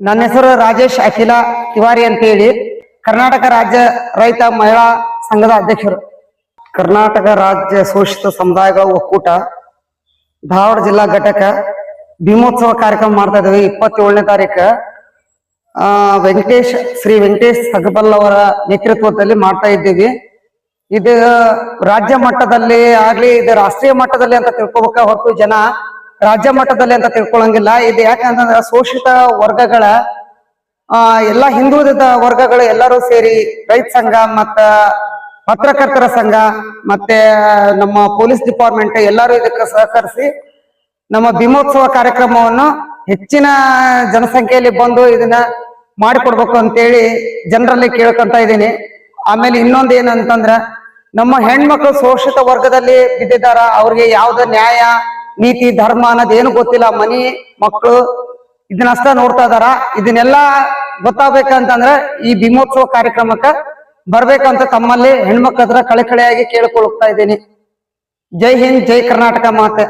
ನನ್ನ ಹೆಸರು ರಾಜೇಶ್ ಅಖಿಲ ತಿವಾರಿ ಅಂತ ಹೇಳಿ ಕರ್ನಾಟಕ ರಾಜ್ಯ ರೈತ ಮಹಿಳಾ ಸಂಘದ ಅಧ್ಯಕ್ಷರು. ಕರ್ನಾಟಕ ರಾಜ್ಯ ಶೋಷಿತ ಸಮುದಾಯಗಳ ಒಕ್ಕೂಟ, ಧಾರವಾಡ ಜಿಲ್ಲಾ ಘಟಕ ಭೀಮೋತ್ಸವ ಕಾರ್ಯಕ್ರಮ ಮಾಡ್ತಾ ಇದ್ದೀವಿ ಇಪ್ಪತ್ತೇಳನೇ ತಾರೀಕು ವೆಂಕಟೇಶ್, ಶ್ರೀ ವೆಂಕಟೇಶ್ ಸಗಬಲ್ ಅವರ ನೇತೃತ್ವದಲ್ಲಿ ಮಾಡ್ತಾ ಇದ್ದೀವಿ. ಇದು ರಾಜ್ಯ ಮಟ್ಟದಲ್ಲಿ ಆಗ್ಲಿ, ಇದು ರಾಷ್ಟ್ರೀಯ ಮಟ್ಟದಲ್ಲಿ ಅಂತ ತಿಳ್ಕೊಬೇಕ ಹೊರತು ಜನ ರಾಜ್ಯ ಮಟ್ಟದಲ್ಲಿ ಅಂತ ತಿಳ್ಕೊಳಂಗಿಲ್ಲ. ಇದು ಯಾಕಂತಂದ್ರೆ ಶೋಷಿತ ವರ್ಗಗಳ, ಆ, ಎಲ್ಲಾ ಹಿಂದುಳಿದ ವರ್ಗಗಳು ಎಲ್ಲರೂ ಸೇರಿ ರೈತ ಸಂಘ ಮತ್ತ ಪತ್ರಕರ್ತರ ಸಂಘ ಮತ್ತೆ ನಮ್ಮ ಪೊಲೀಸ್ ಡಿಪಾರ್ಟ್ಮೆಂಟ್ ಎಲ್ಲರೂ ಇದಕ್ಕೆ ಸಹಕರಿಸಿ ನಮ್ಮ ಭೀಮೋತ್ಸವ ಕಾರ್ಯಕ್ರಮವನ್ನು ಹೆಚ್ಚಿನ ಜನಸಂಖ್ಯೆಯಲ್ಲಿ ಬಂದು ಇದನ್ನ ಮಾಡಿಕೊಡ್ಬೇಕು ಅಂತೇಳಿ ಜನರಲ್ಲಿ ಕೇಳ್ಕೊಂತ ಇದ್ದೀನಿ. ಆಮೇಲೆ ಇನ್ನೊಂದು ಏನಂತಂದ್ರ ನಮ್ಮ ಹೆಣ್ಮಕ್ಳು ಶೋಷಿತ ವರ್ಗದಲ್ಲಿ ಬಿದ್ದಿದ್ದಾರ ಅವ್ರಿಗೆ ಯಾವ್ದು ನ್ಯಾಯ ನೀತಿ, ಧರ್ಮ ಏನು ಗೊತ್ತಿಲ್ಲ. ಮನಿ ಮಕ್ಕಳು ಇದನ್ನಷ್ಟ ನೋಡ್ತಾ ಇದಾರ. ಇದನ್ನೆಲ್ಲ ಗೊತ್ತಾಗ್ಬೇಕಂತಂದ್ರೆ ಈ ಭೀಮೋತ್ಸವ ಕಾರ್ಯಕ್ರಮಕ್ಕ ಬರ್ಬೇಕಂತ ತಮ್ಮಲ್ಲಿ ಹೆಣ್ಮಕ್ಳ ಹತ್ರ ಕಳೆ ಕಳೆಯಾಗಿ ಕೇಳ್ಕೊಳ್ತಾ ಇದ್ದೀನಿ. ಜೈ ಹಿಂದ್, ಜೈ ಕರ್ನಾಟಕ ಮಾತೆ.